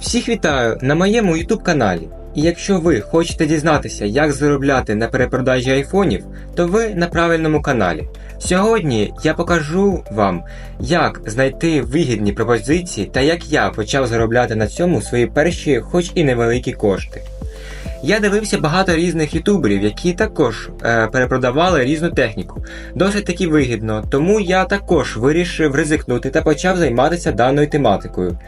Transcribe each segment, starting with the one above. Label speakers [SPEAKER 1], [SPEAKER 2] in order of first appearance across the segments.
[SPEAKER 1] Всіх вітаю на моєму YouTube каналі. І якщо ви хочете дізнатися, як заробляти на перепродажі айфонів, то ви на правильному каналі. Сьогодні я покажу вам, як знайти вигідні пропозиції та як я почав заробляти на цьому свої перші, хоч і невеликі кошти. Я дивився багато різних ютуберів, які також е, перепродавали різну техніку. Досить таки вигідно, тому я також вирішив ризикнути та почав займатися даною тематикою.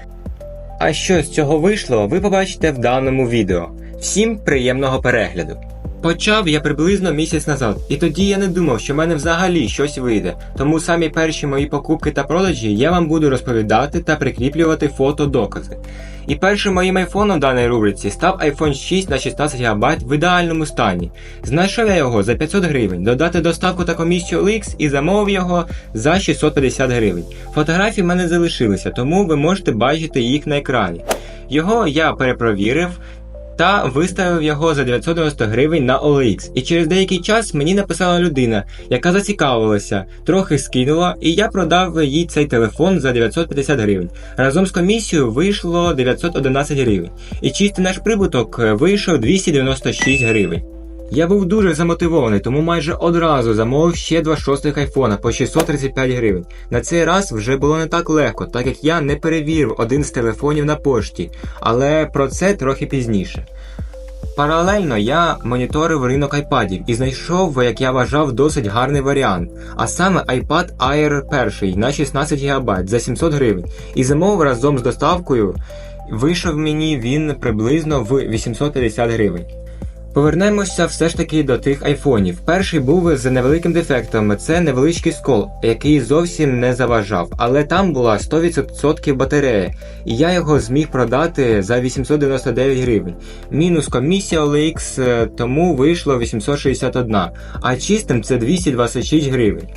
[SPEAKER 1] А що з цього вийшло, ви побачите в даному відео. Всім приємного перегляду! Почав я приблизно місяць назад, і тоді я не думав, що в мене взагалі щось вийде. Тому самі перші мої покупки та продажі я вам буду розповідати та прикріплювати фото-докази. І першим моїм айфоном в даній рубриці став iPhone 6 на 16 ГБ в ідеальному стані. Знайшов я його за 500 гривень, додати доставку та комісію OLX і замовив його за 650 гривень. Фотографії в мене залишилися, тому ви можете бачити їх на екрані. Його я перепровірив та виставив його за 990 гривень на OLX. І через деякий час мені написала людина, яка зацікавилася, трохи скинула, і я продав їй цей телефон за 950 гривень. Разом з комісією вийшло 911 гривень. І чистий наш прибуток вийшов 296 гривень. Я був дуже замотивований, тому майже одразу замовив ще два шостих айфона по 635 гривень. На цей раз вже було не так легко, так як я не перевірив один з телефонів на пошті, але про це трохи пізніше. Паралельно я моніторив ринок айпадів і знайшов, як я вважав, досить гарний варіант, а саме iPad Air 1 на 16 ГБ за 700 гривень. І замовив разом з доставкою вийшов мені він приблизно в 850 гривень. Повернемося все ж таки до тих айфонів. Перший був з невеликим дефектом, це невеличкий скол, який зовсім не заважав, але там була 100% батарея, і я його зміг продати за 899 гривень. Мінус комісія OLX, е, тому вийшло 861, а чистим це 226 гривень.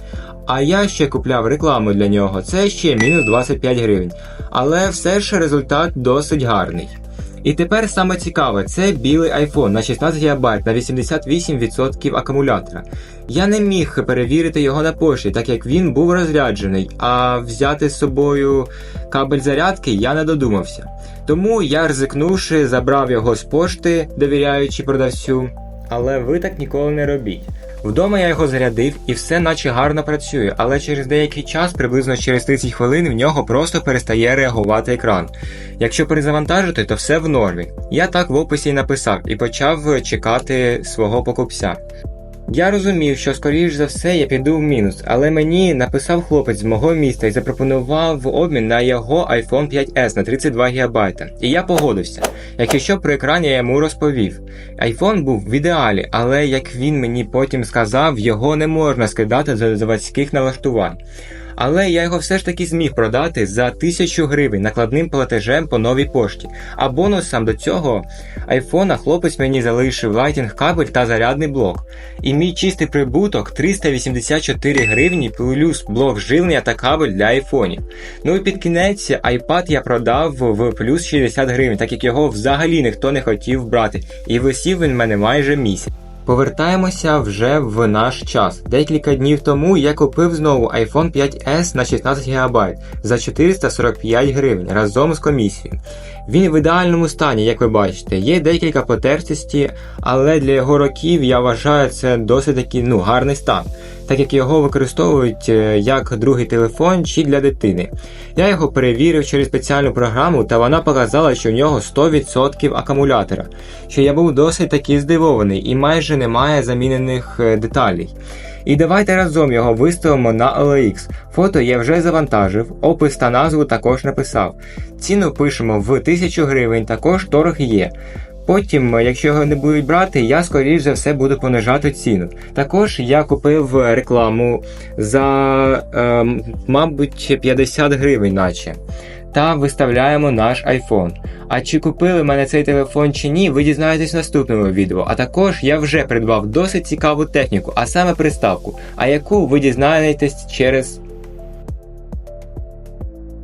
[SPEAKER 1] А я ще купляв рекламу для нього, це ще мінус 25 гривень. Але все ж результат досить гарний. І тепер саме цікаве, це білий iPhone на 16 ГБ на 88% акумулятора. Я не міг перевірити його на пошті, так як він був розряджений, а взяти з собою кабель зарядки я не додумався. Тому я, ризикнувши, забрав його з пошти, довіряючи продавцю. Але ви так ніколи не робіть. Вдома я його зарядив і все наче гарно працює, але через деякий час, приблизно через 30 хвилин, в нього просто перестає реагувати екран. Якщо перезавантажити, то все в нормі. Я так в описі й написав і почав чекати свого покупця. Я розумів, що скоріш за все я піду в мінус, але мені написав хлопець з мого міста і запропонував обмін на його iPhone 5S на 32 ГБ. І я погодився. Якщо що про екран я йому розповів. iPhone був в ідеалі, але як він мені потім сказав, його не можна скидати за заводських налаштувань. Але я його все ж таки зміг продати за 1000 гривень накладним платежем по новій пошті. А бонусом до цього айфона хлопець мені залишив лайтінг кабель та зарядний блок. І мій чистий прибуток 384 гривні плюс блок живлення та кабель для айфонів. Ну і під кінець iPad я продав в плюс 60 гривень, так як його взагалі ніхто не хотів брати. І висів він мене майже місяць. Повертаємося вже в наш час. Декілька днів тому я купив знову iPhone 5S на 16 ГБ за 445 гривень разом з комісією. Він в ідеальному стані, як ви бачите. Є декілька потертості, але для його років я вважаю це досить таки ну, гарний стан, так як його використовують е, як другий телефон чи для дитини. Я його перевірив через спеціальну програму, та вона показала, що в нього 100% акумулятора, що я був досить таки здивований і майже немає замінених е, деталей. І давайте разом його виставимо на OLX. Фото я вже завантажив, опис та назву також написав. Ціну пишемо в 1000 гривень, також торг є. Потім, якщо його не будуть брати, я скоріш за все буду понижати ціну. Також я купив рекламу за, е, мабуть, 50 гривень, наче. Та виставляємо наш iPhone. А чи купили мене цей телефон чи ні, ви дізнаєтесь в наступному відео. А також я вже придбав досить цікаву техніку, а саме приставку, а яку ви дізнаєтесь через